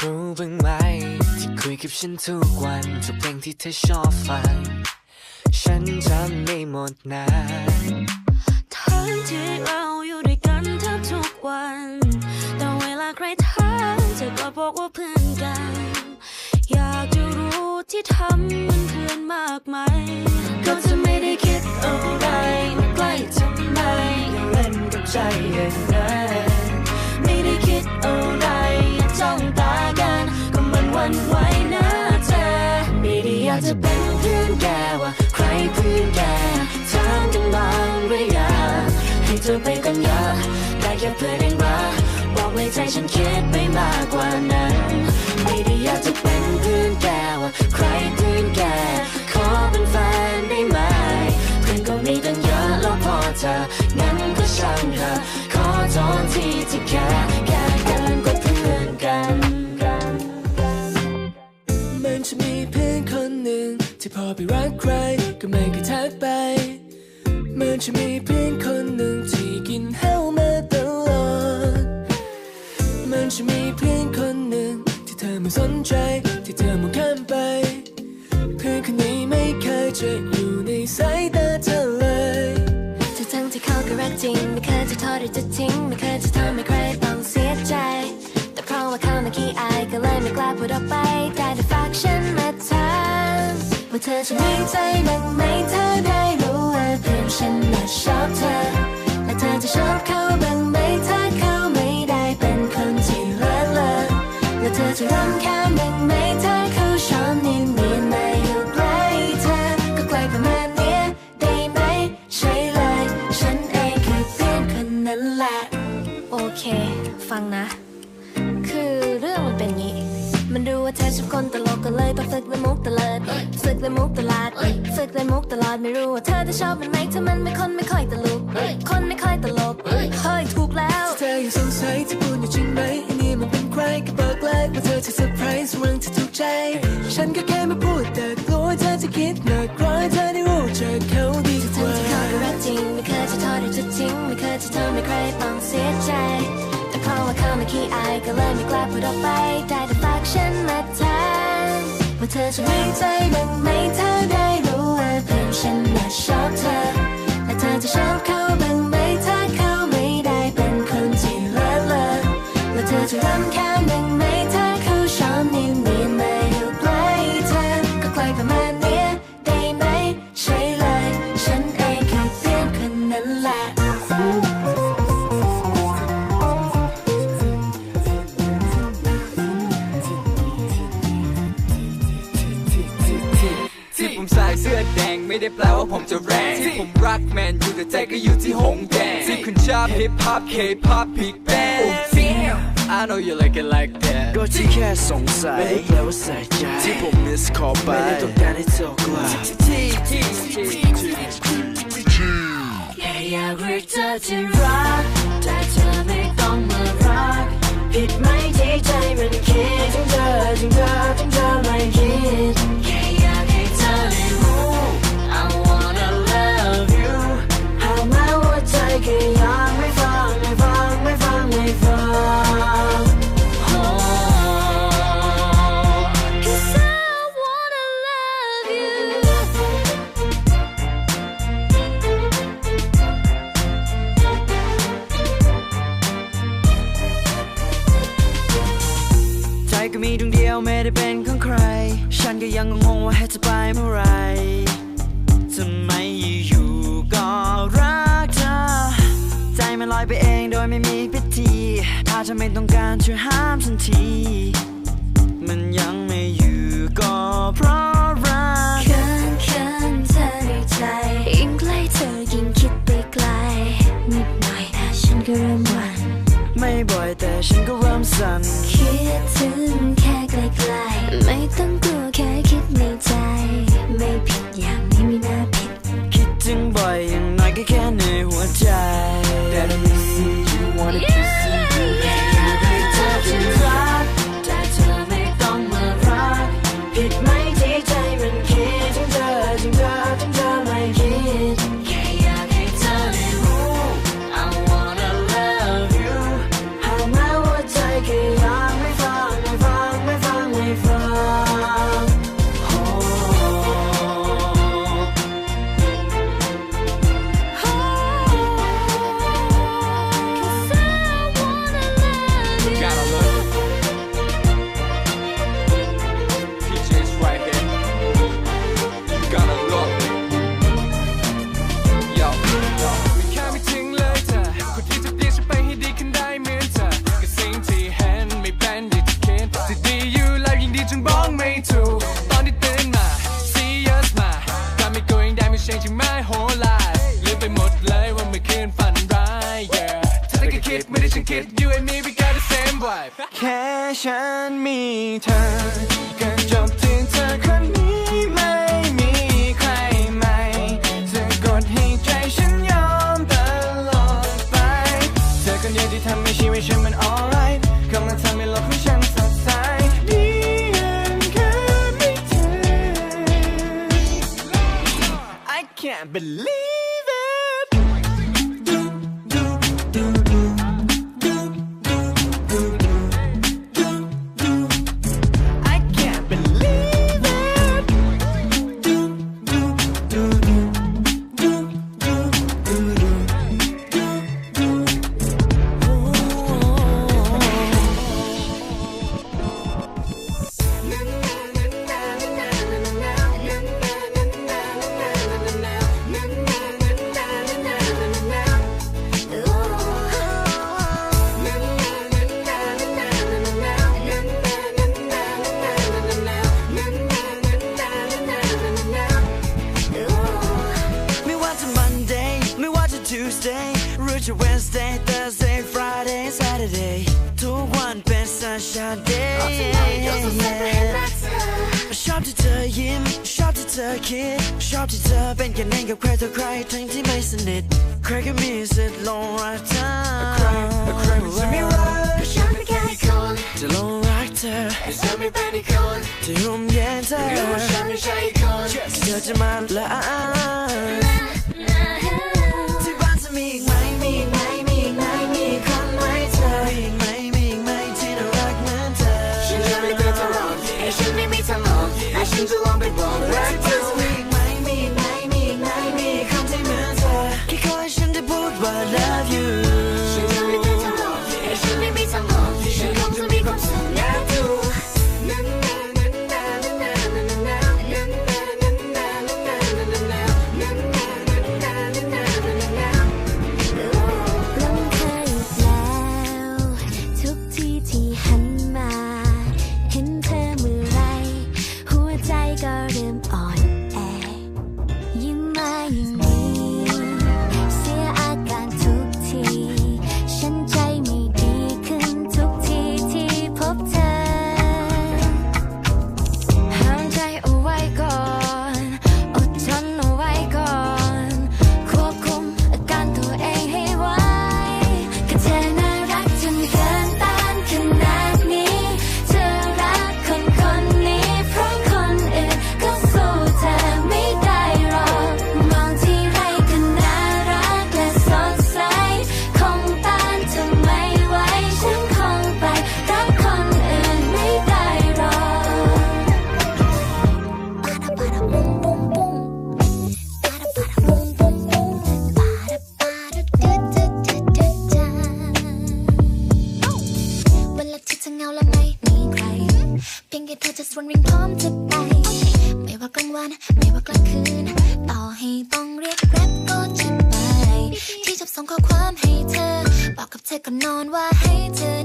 รู้บ้างไหม ที่คุยกับฉันทุกวันทุกเพลงที่เธอชอบฟัง ฉันจำไม่หมดนะทั้งที่เราอยู่ด้วยกันแทบทุกวัน แต่เวลาใครถามเธอก็บอกว่าเพื่อนกัน อยากจะรู้ที่ทำมันเพื่อนมากไหมก็จะไม่ได้คิดอะไรว่าใกล้ทำไมอย่าเล่นกับใจอย่างนั้นไม่ได้คิดอะไร จ้องตากัน ก็มันวันไหวนะเธอไม่ได้อยากจะเป็นเพื่อนแกว่า ใครเพื่อนแกถามกันบ้างหรือยังให้เธอไปกันเยอะได้แค่เพื่อนเองวะบอกไว้ใจฉันคิดไปมากกว่านั้น ไม่ได้อยากจะเป็นเพื่อนแก นจะมีเพื่อนคนหนึ่งที่พอไปรักใครก็ไม่เคยทักไปมันจะมีเพื่อนคนหนึ่งที่กินเหล้ามาตลอดมันจะมีเพื่อนคนหนึ่งที่เธอไม่สนใจที่เธอมองข้ามไป เพื่อนคนนี้ไม่เคยจะอยู่ในสายตาเธอเลยทั้งทั้งๆที่เขาก็รักจริงไม่เคยจะทอดหรือจะทิ้ง ดออกไปได้แต่ฝากฉันมาถามว่าเธอจะมีใจบ้างไหมเธอได้รู้ว่าเพื่อนฉันน่ะชอบเธอ และเธอจะชอบเขาบ้างไหมถ้าเขาไม่ได้เป็นคนที่เลิศเลอและเธอจะรำคาญ ฝึกเล่นมุกตลอดฝึกเล่นมุกตลอดฝึกเล่นมุกตลอดไม่รู้ว่าเธอจะชอบมันไหมถ้ามันไม่คนไม่ค่อยตลกคนไม่ค่อยตลกเฮ้ยถูกแล้วเธอยังสงสัยที่พูดอยู่จริงไหมไอ้นี่มันเป็นใครก็บอกเลยว่าเธอจะเซอร์ไพรส์เรื่องที่ถูกใจ ฉันก็แค่มาพูดแต่กลัวเธอจะคิดหนักร้อยเธอได้รู้จักเขาดีกทั้งว่าที่เขาก็รักจริงไม่เคยจะทอดหรือจะทิ้งไม่เคยจะทำให้ใครต้องเสียใจแต่เพราะว่าเขาไม่ขี้อายก็เลยไม่กล้าพูดออกไปได้แต่ฝากฉันมาถามว่า เธอจะมีใจบ้างไหมเธอได้รู้ว่าเพื่อนฉันน่ะชอบเธอ ก็อยู่ที่หงแดงที่คุณชอบฮิปฮอปเคป๊อปพิกแบน I know you like it like that ก็ที่แค่สงสัยไม่ได้แปลว่าใส่ใจที่ผมมิสคอไปไม่ได้ต้องการให้เธอกลับที่ที่ที่ที่แค่อยากเรียกเธอที่รักแต่เธอไม่ต้องมารักผิดไหมที่ใจมันคิดถึงเธอถึงเธอถึงเธอไม่คิด ก็ยังไม่ฟังไม่ฟังไม่ฟังไม่ฟัง 'cause I wanna love you ใจก็มีดวงเดียวไม่ได้เป็นของใคร ฉันก็ยังงงว่าให้จะไปเมื่อไหร ถ้าเธอไม่ต้องการช่วยห้ามฉันที มันยังไม่อยู่ก็เพราะรักเขินเขินเธอในใจยิ่งใกล้เธอยิ่งคิดไปไกลนิดหน่อยแต่ฉันก็เริ่มหวั่นไม่บ่อยแต่ฉันก็เริ่มสั่นคิดถึงแค่ไกลๆไม่ต้องกลัวแค่คิดในใจ Tuesday, Wednesday, Thursday, Friday, Saturday. 또 완변 sunshine day. 샵부터 힘 샵부터 길 샵부터 뺀게 냉겨 그래도 cry 탱티 mason it. Craig music long right time? A cry with me right 샵을 가리콘 The long actor It's me penny con The room enter You want 샵을 샤이콘 그저지만 라아 ต่อให้ต้องเรียกแกร็บก็จะไป ที่ชอบส่งข้อความให้เธอ บอกกับเธอก็นอนว่าให้เธอ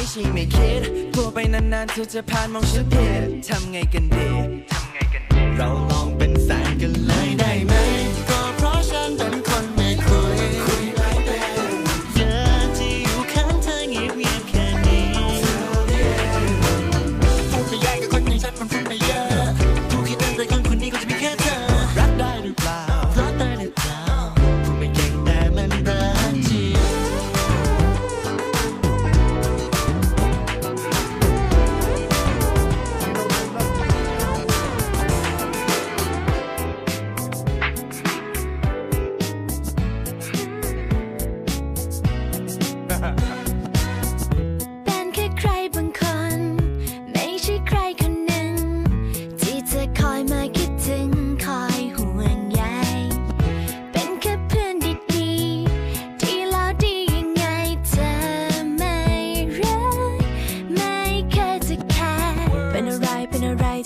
นี้ชีไม่คิดกลัวไปนานๆเธอจะผ่านมองฉันผิดทำไงกันดี เราลองเป็นแฟนกันเลยได้ไหม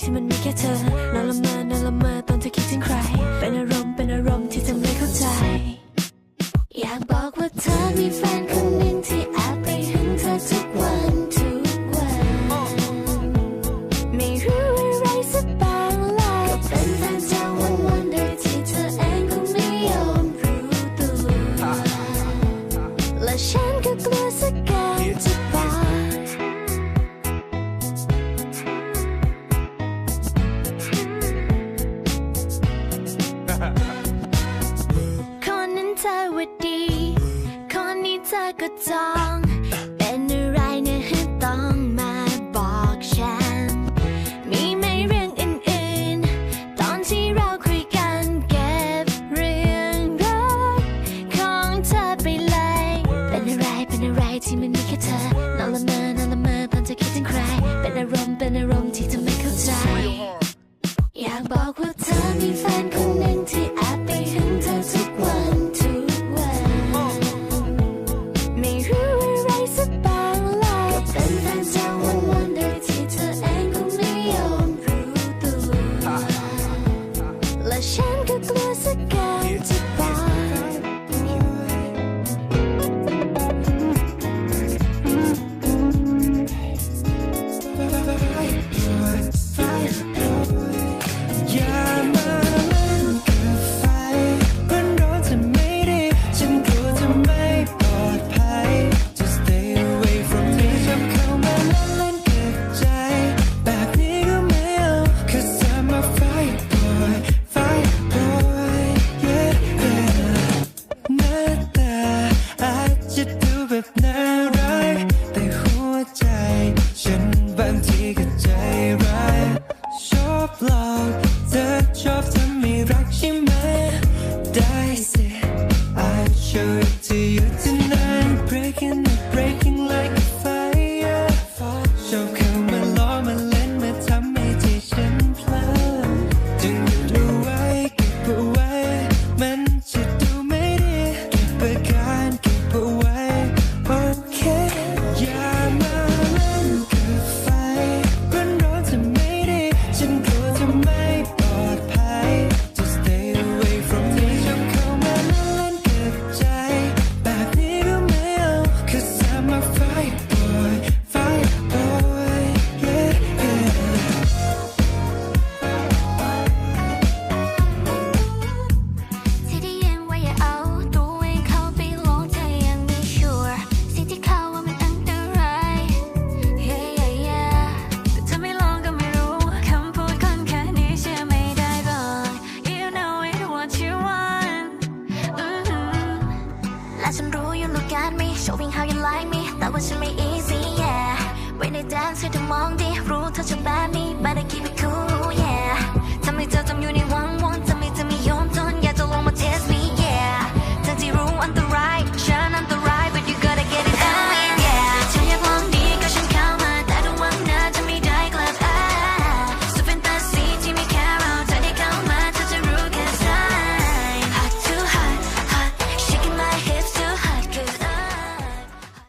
ที่มันมีแค่เธอน่าละเมอน่าละเมอ ก็จองเป็นอะไรเนี่ยต้องมาบอกฉัน มีไหมเรื่องอื่นๆ ตอนที่เราคุยกันเก็บเรื่องรักของเธอไปเลย เป็นอะไรเป็นอะไรที่มัมีแค่เธอนอนละเมอนอนละเมอตอนเธอคิดถึงคร เป็นอารมณ์เป็นอารมณ์ที่เธอไม่เข้าใจ อยากบอกว่าเธอมีแฟนคนหนึ่งที่ Good. Showing how you like me แต่ว่าฉันไม่ easy yeah ไว้ใน dance ให้เธอมองดีรู้เธอชอบแบบนี้ Better keep it cool yeah ทำให้เธอจำอยู่ใน